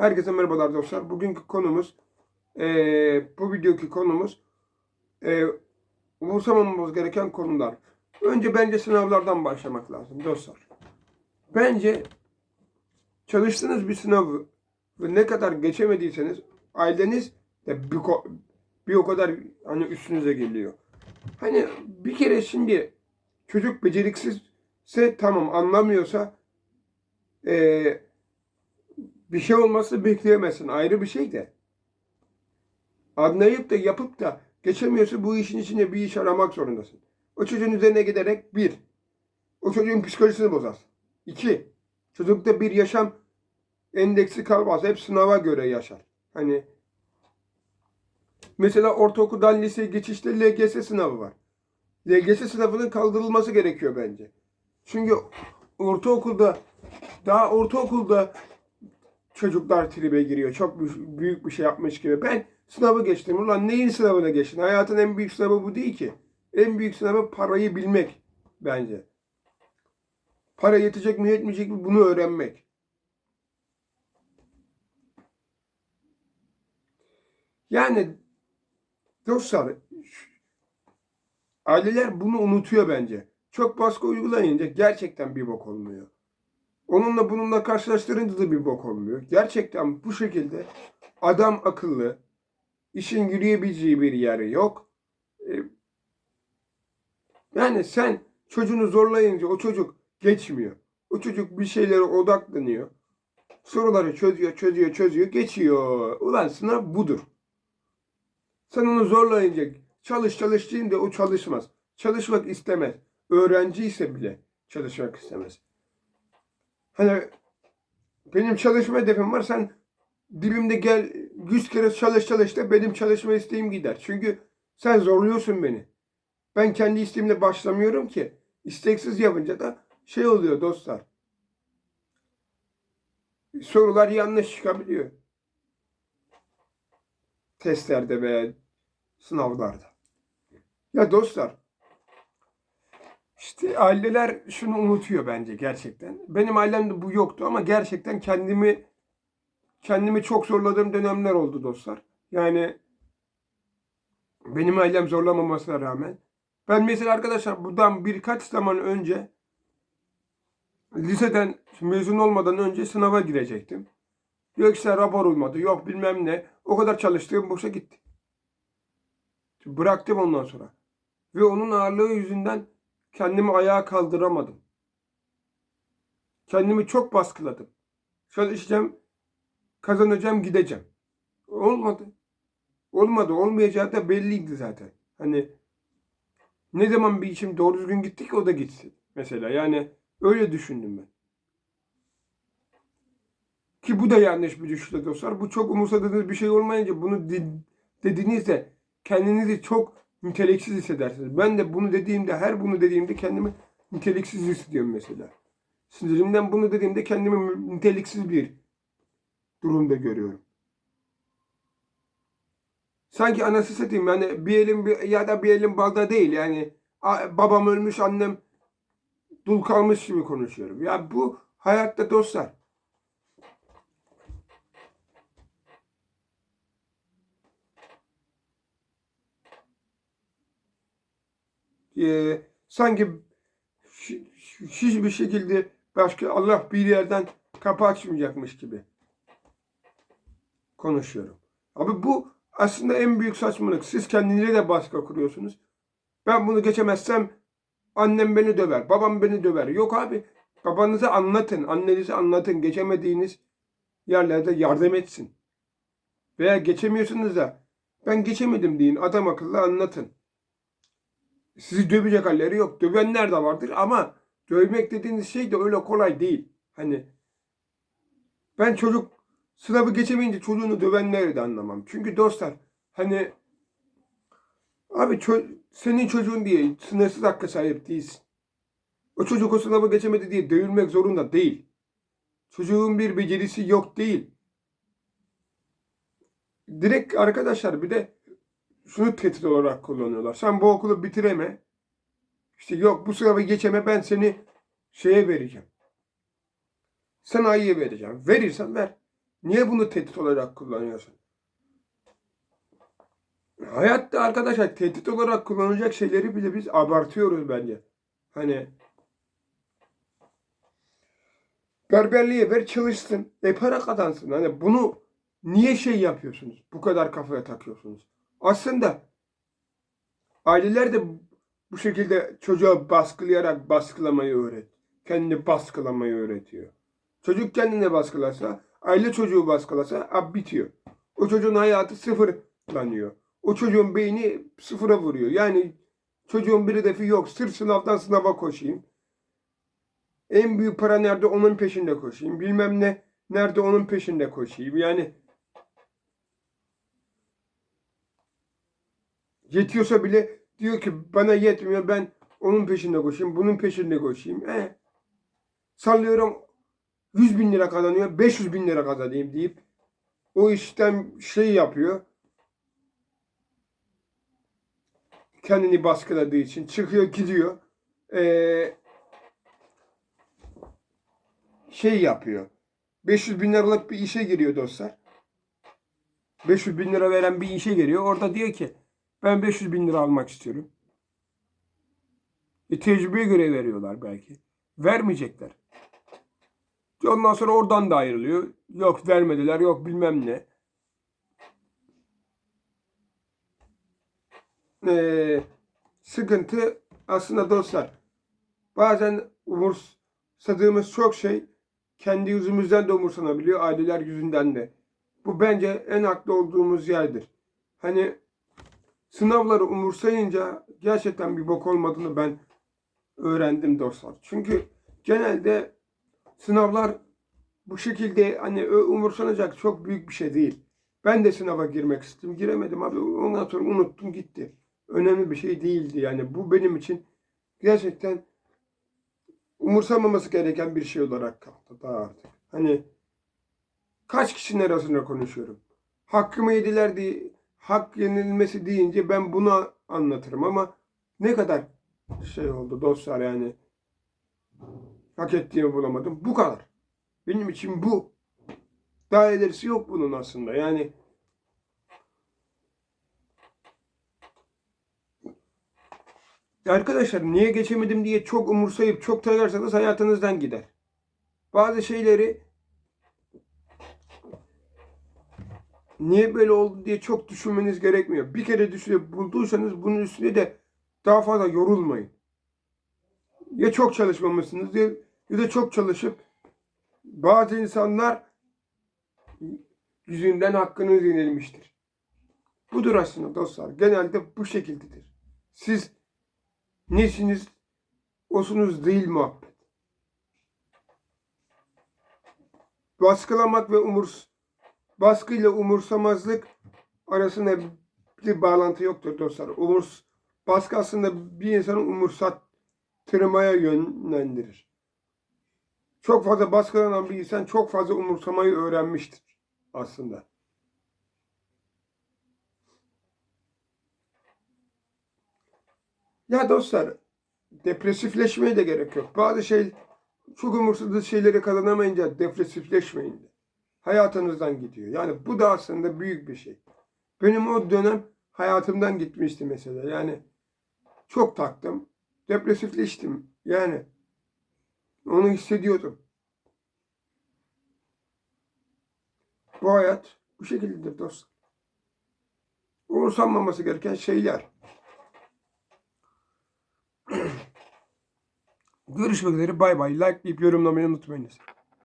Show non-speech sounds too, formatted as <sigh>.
Herkese merhabalar dostlar. Bugünkü konumuz, eee, bu videoki konumuz eee umursamamamız gereken konular. Önce bence sınavlardan başlamak lazım dostlar. Bence çalıştığınız bir sınavı ne kadar geçemediyseniz aileniz de bir, bir o kadar hani üstünüze geliyor. Hani bir kere şimdi çocuk beceriksizse tamam anlamıyorsa eee bir şey olması bekleyemezsin. Ayrı bir şey de. Anlayıp da yapıp da geçemiyorsa bu işin içinde bir iş aramak zorundasın. O çocuğun üzerine giderek bir, o çocuğun psikolojisini bozarsın. İki, çocukta bir yaşam endeksi kalmaz. Hep sınava göre yaşar. Hani mesela ortaokuldan liseye geçişte LGS sınavı var. LGS sınavının kaldırılması gerekiyor bence. Çünkü ortaokulda daha ortaokulda çocuklar tribe giriyor. Çok büyük- bir şey yapmış gibi. Ben sınavı geçtim. Ulan neyin sınavına geçtin? Hayatın en büyük sınavı bu değil ki. En büyük sınavı parayı bilmek bence. Para yetecek mi yetmeyecek mi bunu öğrenmek. Yani dostlar aileler bunu unutuyor bence. Çok baskı uygulayınca gerçekten bir bok olmuyor. Onunla bununla karşılaştırınca da bir bok olmuyor. Gerçekten bu şekilde adam akıllı, işin yürüyebileceği bir yeri yok. Ee, Yani sen çocuğunu zorlayınca o çocuk geçmiyor. O çocuk bir şeylere odaklanıyor. Soruları çözüyor, çözüyor, çözüyor, geçiyor. Ulan sınav budur. Sen onu zorlayınca çalış çalış deyince o çalışmaz. Çalışmak istemez. Öğrenci ise bile çalışmak istemez. Hani benim çalışma hedefim var. Sen dibimde gel 100 kere çalış çalış da benim çalışma isteğim gider. Çünkü sen zorluyorsun beni. Ben kendi isteğimle başlamıyorum ki. İsteksiz yapınca da şey oluyor dostlar. Sorular yanlış çıkabiliyor. Testlerde veya sınavlarda. Ya dostlar işte aileler şunu unutuyor bence gerçekten. Benim ailemde bu yoktu ama gerçekten kendimi kendimi çok zorladığım dönemler oldu dostlar. Yani benim ailem zorlamamasına rağmen. Ben mesela arkadaşlar buradan birkaç zaman önce liseden mezun olmadan önce sınava girecektim. Yok işte rapor olmadı, yok bilmem ne. O kadar çalıştığım boşa gitti. Bıraktım ondan sonra. Ve onun ağırlığı yüzünden kendimi ayağa kaldıramadım. Kendimi çok baskıladım. Çalışacağım, kazanacağım, gideceğim. Olmadı. Olmadı. Olmayacağı da belliydi zaten. Hani ne zaman bir işim doğru düzgün gitti ki o da gitsin. Mesela yani öyle düşündüm ben. Ki bu da yanlış bir düşünce dostlar. Bu çok umursadığınız bir şey olmayınca bunu de- dediğinizde kendinizi çok niteliksiz hissedersiniz. Ben de bunu dediğimde, her bunu dediğimde kendimi niteliksiz hissediyorum mesela. Sinirimden bunu dediğimde kendimi niteliksiz bir durumda görüyorum. Sanki anası satayım yani bir elim bir, ya da bir elim balda değil yani babam ölmüş annem dul kalmış gibi konuşuyorum. Ya bu hayatta dostlar e, sanki hi- hiçbir şekilde başka Allah bir yerden kapı açmayacakmış gibi konuşuyorum. Abi bu aslında en büyük saçmalık. Siz kendinize de baskı kuruyorsunuz. Ben bunu geçemezsem annem beni döver, babam beni döver. Yok abi babanızı anlatın, annenizi anlatın. Geçemediğiniz yerlerde yardım etsin. Veya geçemiyorsunuz da ben geçemedim deyin. Adam akıllı anlatın. Sizi dövecek halleri yok. Dövenler de vardır ama dövmek dediğiniz şey de öyle kolay değil. Hani ben çocuk sınavı geçemeyince çocuğunu dövenleri de anlamam. Çünkü dostlar hani abi ço- senin çocuğun diye sınırsız hakka sahip değilsin. O çocuk o sınavı geçemedi diye dövülmek zorunda değil. Çocuğun bir becerisi yok değil. Direkt arkadaşlar bir de şunu tehdit olarak kullanıyorlar. Sen bu okulu bitireme. İşte yok bu sınavı geçeme ben seni şeye vereceğim. Sanayiye vereceğim. Verirsen ver. Niye bunu tehdit olarak kullanıyorsun? Hayatta arkadaşlar tehdit olarak kullanılacak şeyleri bile biz abartıyoruz bence. Hani berberliğe ver çalışsın. E para kazansın. Hani bunu niye şey yapıyorsunuz? Bu kadar kafaya takıyorsunuz. Aslında aileler de bu şekilde çocuğa baskılayarak baskılamayı öğret. Kendini baskılamayı öğretiyor. Çocuk kendini baskılasa, aile çocuğu baskılasa ab bitiyor. O çocuğun hayatı sıfırlanıyor. O çocuğun beyni sıfıra vuruyor. Yani çocuğun bir hedefi yok. Sırf sınavdan sınava koşayım. En büyük para nerede onun peşinde koşayım. Bilmem ne nerede onun peşinde koşayım. Yani yetiyorsa bile diyor ki bana yetmiyor ben onun peşinde koşayım. Bunun peşinde koşayım. E, sallıyorum 100 bin lira kazanıyor. 500 bin lira kazanayım deyip o işten şey yapıyor. Kendini baskıladığı için çıkıyor gidiyor. Ee, şey yapıyor. 500 bin liralık bir işe giriyor dostlar. 500 bin lira veren bir işe giriyor. Orada diyor ki ben 500 bin lira almak istiyorum. E, tecrübeye göre veriyorlar belki. Vermeyecekler. Ondan sonra oradan da ayrılıyor. Yok vermediler, yok bilmem ne. Ee, sıkıntı aslında dostlar. Bazen umursadığımız çok şey kendi yüzümüzden de umursanabiliyor, aileler yüzünden de. Bu bence en haklı olduğumuz yerdir. Hani sınavları umursayınca gerçekten bir bok olmadığını ben öğrendim dostlar. Çünkü genelde sınavlar bu şekilde hani umursanacak çok büyük bir şey değil. Ben de sınava girmek istedim. Giremedim abi. Ondan sonra unuttum gitti. Önemli bir şey değildi yani. Bu benim için gerçekten umursamaması gereken bir şey olarak kaldı daha artık. Hani kaç kişinin arasında konuşuyorum. Hakkımı yediler diye hak yenilmesi deyince ben bunu anlatırım ama ne kadar şey oldu dostlar yani hak ettiğimi bulamadım. Bu kadar. Benim için bu. Daha ilerisi yok bunun aslında. Yani Arkadaşlar niye geçemedim diye çok umursayıp çok takarsanız hayatınızdan gider. Bazı şeyleri niye böyle oldu diye çok düşünmeniz gerekmiyor. Bir kere düşünüp bulduysanız bunun üstüne de daha fazla yorulmayın. Ya çok çalışmamışsınız ya, ya da çok çalışıp bazı insanlar yüzünden hakkınız yenilmiştir. Budur aslında dostlar. Genelde bu şekildedir. Siz nesiniz, osunuz değil muhabbet. Baskılamak ve umurs baskıyla umursamazlık arasında bir bağlantı yoktur dostlar. Umurs baskı aslında bir insanı umursattırmaya yönlendirir. Çok fazla baskılanan bir insan çok fazla umursamayı öğrenmiştir aslında. Ya dostlar depresifleşmeye de gerek yok. Bazı şey çok umursadığı şeyleri kazanamayınca depresifleşmeyin de. Hayatınızdan gidiyor. Yani bu da aslında büyük bir şey. Benim o dönem hayatımdan gitmişti mesela. Yani çok taktım. Depresifleştim. Yani onu hissediyordum. Bu hayat bu şekildedir dostlar. Umursanmaması gereken şeyler. <clears throat> Görüşmek üzere. Bay bay. Like deyip yorumlamayı unutmayınız.